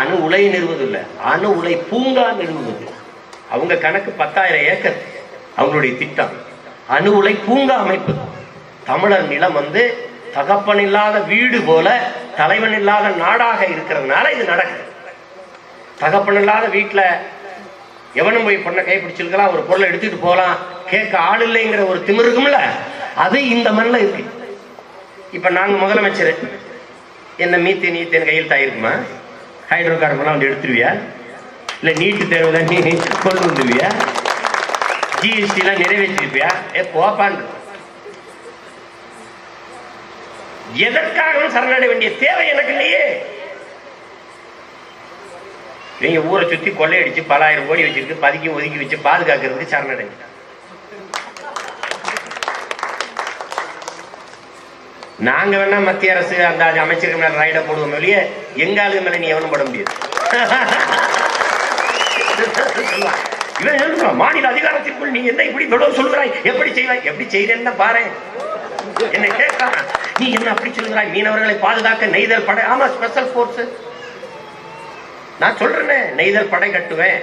அணு உலை நிறுவதில்லை. அணு உலை பூங்கா நிறுவுவது அவங்க கணக்கு பத்தாயிரம் ஏக்கர். அவங்களுடைய திட்டம். அணு உலை பூங்கா அமைப்பு. தமிழர் நிலம் வந்து தகப்பன் இல்லாத வீடு போல தலைவன் இல்லாத நாடாக இருக்கிறதுனால இது நடக்குது. தகப்பன் இல்லாத வீட்டில் எவனும் போய் பொண்ணை கைப்பிடிச்சிருக்கலாம் ஒரு பொருளை எடுத்துட்டு போகலாம் கேட்க ஆள் இல்லைங்கிற ஒரு திமிர் இருக்கும்ல அது இந்த மண்ணில் இருக்கு. இப்போ நாங்கள் முதலமைச்சர் என்ன மீத்தேன் ஈத்தேன் கையில் தாயிருக்குமா? ஹைட்ரோ கார்பன்லாம் வந்து எடுத்துருவியா? இல்லை நீட்டு தேர்வு தான் நீ கொண்டு வந்துருவியா? ஜிஎஸ்டிலாம் நிறைவேற்றிருப்பியா? ஏ போப்பான் எதற்காகவும் சரணடைய வேண்டிய தேவை எனக்கு இல்லையே. நீங்க ஊரை சுத்தி கொள்ளையடிச்சு பலாயிரம் கோடி வச்சிருக்கு பதுக்கி ஒதுக்கி வச்சு பாதுகாக்கிறதுக்கு சரணடைங்க நாங்க வேணா மத்திய அரசு அந்த அமைச்சர்கள் மேல ரைட போடுவோம் வெளியே எங்க ஆளுங்க மேல நீ எவனும் போட முடியாது. இவன் சொல்லுவான் மாநில அதிகாரத்திற்குள் நீ என்ன இப்படி தொடர்பு சொல்கிறாய் எப்படி செய்வாய் எப்படி செய்யறேன்னு பாரு. என்னை கேட்கலாம் நீ என்ன அப்படி சொல்கிறாய் மீனவர்களை பாதுகாக்க நெய்தல் படை ஆமா ஸ்பெஷல் போர்ஸ் நான் சொல்றேனே நெய்தல் படை கட்டுவேன்.